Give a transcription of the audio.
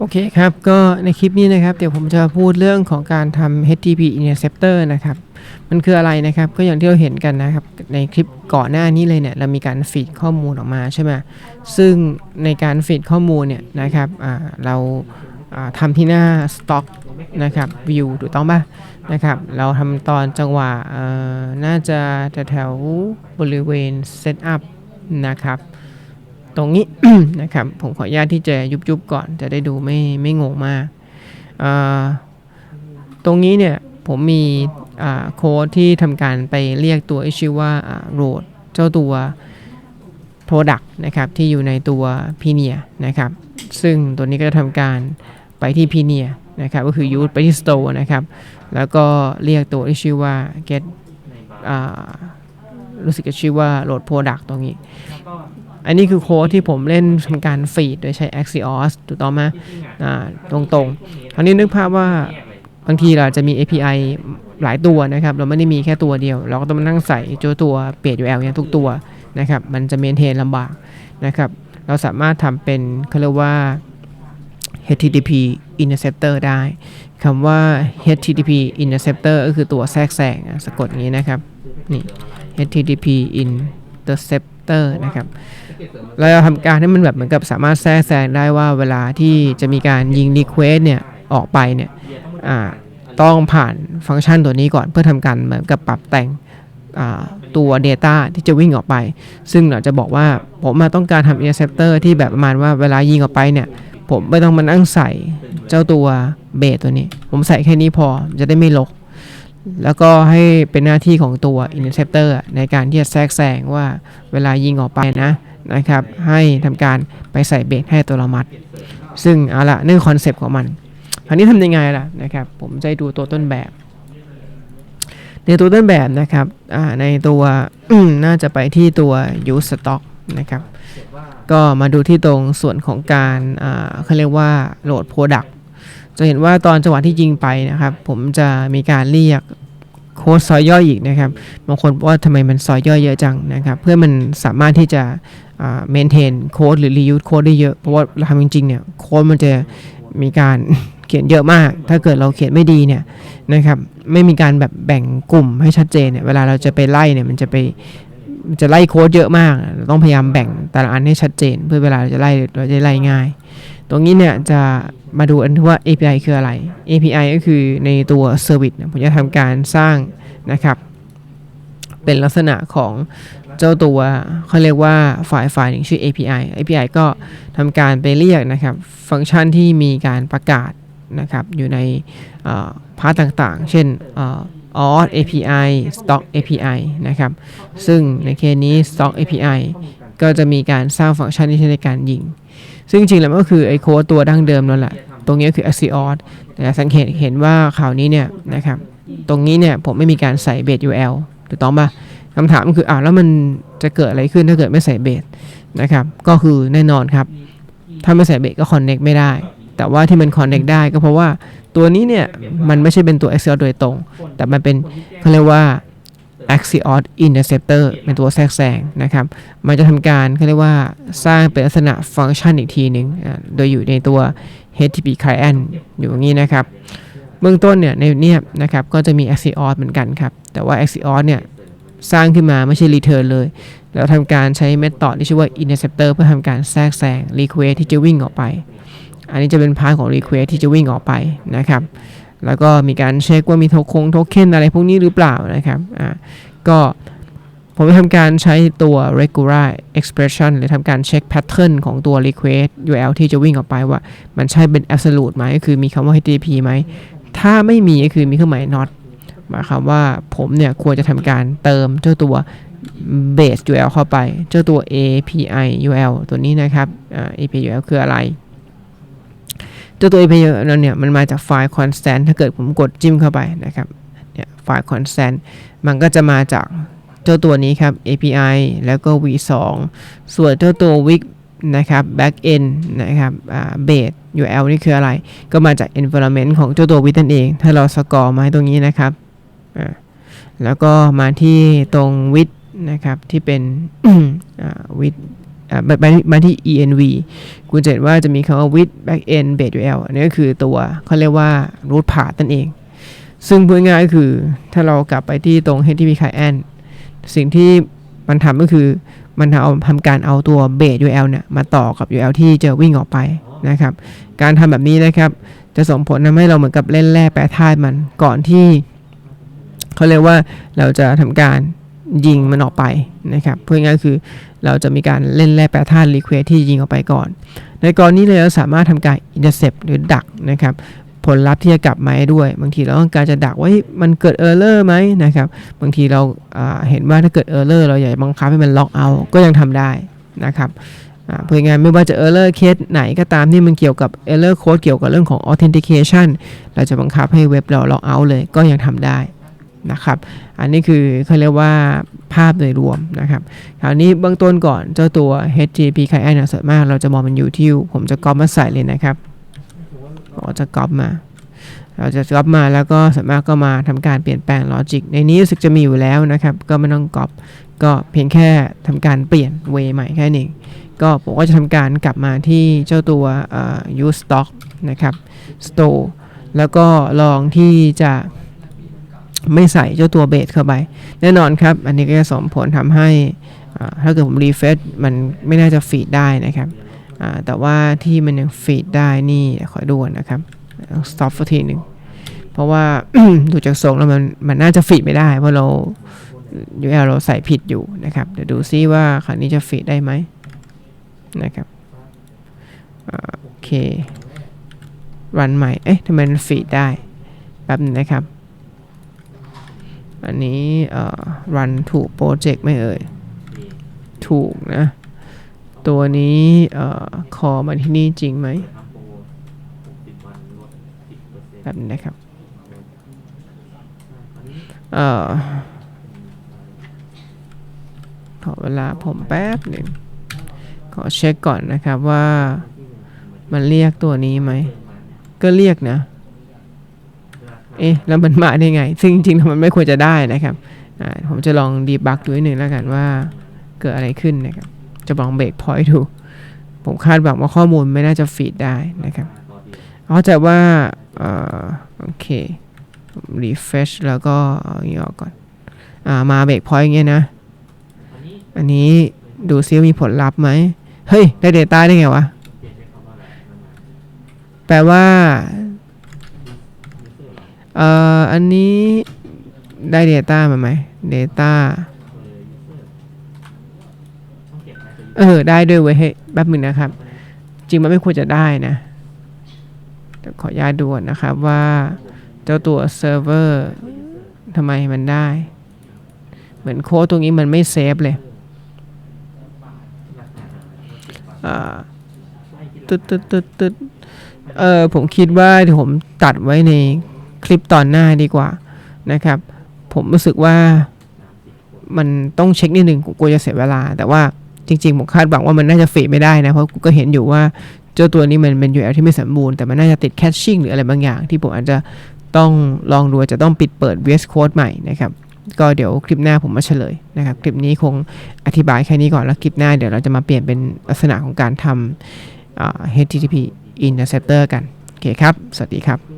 โอเคครับ ก็ในคลิปนี้นะครับ เดี๋ยวผมจะพูดเรื่องของการทำ HTTP interceptor นะครับ มันคืออะไรนะครับ ก็อย่างที่เราเห็นกันนะครับ ในคลิปก่อนหน้านี้เลยเนี่ย เรามีการฟีดข้อมูลออกมาใช่ไหมซึ่งในการฟีดข้อมูลเนี่ยนะครับเราทำที่หน้า stock นะครับ view ถูกต้องป่ะนะครับ เราทำตอนจังหวะน่าจะแถวบริเวณ setup นะครับ ตรงนี้นะครับ ผมขออนุญาตที่จะยุบๆก่อน จะได้ดูไม่ไม่งงมากตรงนี้เนี่ยผมมีโค้ดที่ทำการไปเรียกตัวที่ชื่อว่าอ่า road เจ้าตัว product นะครับที่อยู่ในตัว p i n e a นะครับ ซึ่งตัวนี้ก็จะทำการไปที่ p i n e a นะครับก็คือ use ไปที่ store นะครับ แล้วก็เรียกตัวที่ชื่อว่า get รู้สึกจะชื่อว่า load product ตรงนี้ อันนี้คือโค้ดที่ผมเล่นทำการฟีดโดยใช้ Axios ถูกต้องไหมอ่าตรงๆคราวนี้นึกภาพว่าบางทีเราจะมี API หลายตัวนะครับ เราไม่ได้มีแค่ตัวเดียว เราก็ต้องมานั่งใส่เจ้าตัวเปลี่ยน URL เนี่ยทุกตัวนะครับ มันจะเมนเทนลำบากนะครับ เราสามารถทำเป็นเขาเรียกว่า HTTP interceptor ได้คำว่า HTTP interceptor ก็คือตัวแทรกแซงสะกดอย่างนี้นะครับ นี่ HTTP interceptor นะครับ เราจะทำการให้มันแบบเหมือนกับสามารถแทรกแซงได้ว่าเวลาที่จะมีการยิง request เนี่ยออกไปเนี่ยต้องผ่านฟังก์ชันตัวนี้ก่อนเพื่อทำการเหมือนกับปรับแต่งตัว Data ที่จะวิ่งออกไป ซึ่งเราจะบอกว่าผมมาต้องการทำ interceptor ที่แบบประมาณว่าเวลายิงออกไปเนี่ย ผมไม่ต้องมานั่งใส่เจ้าตัวเบสตัวนี้ ผมใส่แค่นี้พอจะได้ไม่ลก แล้วก็ให้เป็นหน้าที่ของตัว interceptor ในการที่จะแทรกแซงว่าเวลายิงออกไปนะ นะครับ ให้ทำการไปใส่เบสให้ตัวละมัดซึ่งเอาละนี่คือคอนเซปต์ของมันคราวนี้ทำยังไงล่ะนะครับ ผมจะดูตัวต้นแบบ ในตัวต้นแบบนะครับในตัวน่าจะไปที่ตัว use stock นะครับ ก็มาดูที่ตรงส่วนของการเขาเรียกว่าโหลด product จะเห็นว่าตอนจังหวะที่ยิงไปนะครับ ผมจะมีการเรียกโค้ดซอยย่อยอีกนะครับบางคนว่าทำไมมันซอยย่อยเยอะจังนะครับ เพื่อมันสามารถที่จะ เมนเทนโค้ดหรือ reuse โค้ดได้เยอะ เพราะว่าเราทำจริงๆเนี่ยโค้ดมันจะมีการเขียนเยอะมาก ถ้าเกิดเราเขียนไม่ดีเนี่ยนะครับไม่มีการแบบแบ่งกลุ่มให้ชัดเจนเนี่ยเวลาเราจะไปไล่เนี่ยมันจะไปมันจะไล่โค้ดเยอะมากเราต้องพยายามแบ่งแต่ละอันให้ชัดเจน เพื่อเวลาเราจะไล่เราจะไล่ง่าย ตรงนี้เนี่ยจะมาดูอันที่ว่า API คืออะไร API ก็คือในตัว Service ผมจะทำการสร้างนะครับ เป็นลักษณะของ เจ้าตัวเขาเรียกว่าไฟล์ไฟล์หนึ่งชื่อ API API ก็ทำการไปเรียกนะครับ ฟังก์ชันที่มีการประกาศนะครับ อยู่ในพาร์ทต่างๆ เช่น auth API stock API นะครับ ซึ่งในเคสนี้ stock API ก็จะมีการสร้างฟังก์ชันที่ใช้ในการยิง ซึ่งจริงๆแล้วก็คือไอโค้ดตัวดั้งเดิมนั่นแหละ ตรงนี้ก็คือ Axios แต่สังเกตเห็นว่าข่าวนี้เนี่ยนะครับ ตรงนี้เนี่ยผมไม่มีการใส่เบส URL ถูกต้องปะ คำถามคืออ้าวแล้วมันจะเกิดอะไรขึ้นถ้าเกิดไม่ใส่เบสนะครับ ก็คือแน่นอนครับ ถ้าไม่ใส่เบสก็ connect ไม่ได้ แต่ว่าที่มัน connect ได้ก็เพราะว่าตัวนี้เนี่ย มันไม่ใช่เป็นตัว Axios โดยตรง แต่มันเป็นเขาเรียกว่า Axios Interceptor เป็นตัวแทรกแซงนะครับ มันจะทำการเขาเรียกว่าสร้างเป็นลักษณะฟังก์ชันอีกทีหนึ่งโดยอยู่ในตัว HTTP client อยู่อย่างนี้นะครับ เบื้องต้นเนี่ยในเนี่ยนะครับก็จะมี Axios เหมือนกันครับ แต่ว่า Axios เนี่ย สร้างขึ้นมาไม่ใช่ return เลย แล้วทำการใช้ method ที่ชื่อว่า interceptor เพื่อทำการแทรกแซง request ที่จะวิ่งออกไป อันนี้จะเป็นพาร์ทของ request ที่จะวิ่งออกไปนะครับ แล้วก็มีการเช็คว่ามีโทคงโทเค็นอะไรพวกนี้หรือเปล่านะครับอ่าก็ผมจะทำการใช้ตัว regular expression หรือทำการเช็ค pattern ของตัว request URL ที่จะวิ่งออกไปว่า มันใช่เป็น absolute ไหมก็คือมีคำว่า HTTP ไหม ถ้าไม่มีก็คือมีเครื่องหมาย not หมายความว่าผมเนี่ยควรจะทำการเติมเจ้าตัว base URL เข้าไป เจ้าตัว API URL ตัวนี้นะครับ API URL คืออะไร เจ้าตัว API URL เนี่ยมันมาจากไฟล์ constant ถ้าเกิดผมกดจิ้มเข้าไปนะครับเนี่ยไฟล์ constant มันก็จะมาจากเจ้าตัวนี้ครับ API แล้วก็ v2 ส่วนเจ้าตัว wig นะครับ backend นะครับ base URL นี่คืออะไร ก็มาจาก environment ของเจ้าตัว wig นั่นเอง ถ้าเราสกอร์มาให้ตรงนี้นะครับ แล้วก็มาที่ตรง width นะครับที่เป็นอ่า width อ่ามาที่ env คุณจะเห็นว่าจะมีคำว่า with backend base ul อันนี้ก็คือตัวเขาเรียกว่า root path นั่นเอง ซึ่งพูดง่ายก็คือถ้าเรากลับไปที่ตรง HTTP client สิ่งที่มันทำก็คือมันเอาทำการเอาตัว base ul เนี่ยมาต่อกับ URL ที่จะวิ่งออกไปนะครับ การทำแบบนี้นะครับ จะส่งผลทำให้เราเหมือนกับเล่นแร่แปรธาตุมันก่อนที่ เขาเรียกว่าเราจะทำการยิงมันออกไปนะครับเพูดง่ายคือเราจะมีการเล่นแร่แปรธาตุ request ที่ยิงออกไปก่อน ในกรณีเลยเราสามารถทำการ intercept หรือดักนะครับผลลัพธ์ที่จะกลับมาให้ด้วย บางทีเราต้องการจะดักว่ามันเกิด error ไหมนะครับบางทีเราเห็นว่าถ้าเกิด error เลอร์เราอยากจะบังคับให้มันล็อกเอาก็ยังทำได้นะครับเพื่อไงานไม่ว่าจะ error case ไหนก็ตามที่มันเกี่ยวกับ error code เกี่ยวกับเรื่องของ authentication เราจะบังคับให้เว็บเราล็อกเอาเลยก็ยังทำได้ นะครับ อันนี้คือเขาเรียกว่าภาพโดยรวมนะครับ คราวนี้เบื้องต้นก่อนเจ้าตัว HTTP client เนี่ยส่วนมากเราจะมองมันอยู่ที่ผมจะก๊อปมาใส่เลยนะครับเราจะก๊อปมา เราจะก๊อปมาแล้วก็สามารถก็มาทำการเปลี่ยนแปลงลอจิกในนี้รู้สึกจะมีอยู่แล้วนะครับ ก็ไม่ต้องก๊อปก็เพียงแค่ทำการเปลี่ยนเวใหม่แค่นี้ก็ผมก็จะทำการกลับมาที่เจ้าตัว use stock นะครับ store แล้วก็ลองที่จะ ไม่ใส่เจ้าตัวเบสเข้าไป แน่นอนครับ อันนี้ก็จะส่งผลทำให้ถ้าเกิดผมรีเฟซมันไม่น่าจะฟีดได้นะครับแต่ว่าที่มันยังฟีดได้นี่ขอดูนะครับสต้อง stop สักทีหนึ่งเพราะว่าดูจากทรงแล้วมันมันน่าจะฟีดไม่ได้ เพราะเรา URL เราใส่ผิดอยู่นะครับ เดี๋ยวดูซิว่าครั้งนี้จะฟีดได้ไหมนะครับอโอเค รันใหม่ เอ๊ะทำไมมันฟีดได้แป๊บนึงนะครับ อันนี้เอ่อ run ถูกโปรเจกต์ไหม่เอ่ย ถูกนะ ตัวนี้เอ่อคอมาที่นี่จริงไหมแบบนี้นะครับเอ่อขอเวลาผมแป๊บหนึ่งขอเช็คก่อนนะครับว่ามันเรียกตัวนี้ไหม ก็เรียกนะ เอ๊ะแล้วมันมาได้ไง ซึ่งจริงๆมันไม่ควรจะได้นะครับผมจะลองดีบักดูนิดหนึ่งแล้วกันว่าเกิดอะไรขึ้นนะครับ จะลองเบรกพอยต์ดู ผมคาดหวังว่าข้อมูลไม่น่าจะฟีดได้นะครับเข้าใจว่าอโอเครีเฟชแล้วก็เอาอย่างนี้ออกก่อนอามาเบรกพอยต์อย่างเงี้ยนะ อันนี้ดูซิมีผลลัพธ์ไหม เฮ้ย ได้ Data ได้ไงวะ แปลว่า เอ่ออันนี้ได้ Data มาไหม Data เออ ได้ด้วยเว้ยเฮ้ยแป๊บหนึงนะครับ จริงมันไม่ควรจะได้นะ แต่ขออนุญาตดูก่อนนะครับว่าเจ้าตัวเซิร์ฟเวอร์ทำไมมันได้ เหมือนโค้ดตรงนี้มันไม่เซฟเลยอ่าตึ๊ดตึ๊ดตึ๊ดตึ๊ดเออผมคิดว่าผมตัดไว้ใน คลิปตอนหน้าดีกว่านะครับ ผมรู้สึกว่ามันต้องเช็คนิดหนึ่งกลัวจะเสียเวลา แต่ว่าจริงๆ ผมคาดหวังว่ามันน่าจะฟีไม่ได้นะ เพราะกูก็เห็นอยู่ว่าเจ้าตัวนี้มันเป็น URL ที่ไม่สมบูรณ์แต่มันน่าจะติดแคชชิ่งหรืออะไรบางอย่าง ที่ผมอาจจะต้องลองดูจะต้องปิดเปิด VS Code ใหม่นะครับ ก็เดี๋ยวคลิปหน้าผมมาเฉลยนะครับ คลิปนี้คงอธิบายแค่นี้ก่อนแล้วคลิปหน้าเดี๋ยวเราจะมาเปลี่ยนเป็นลักษณะของการทำ HTTP interceptor กัน โอเคครับ สวัสดีครับ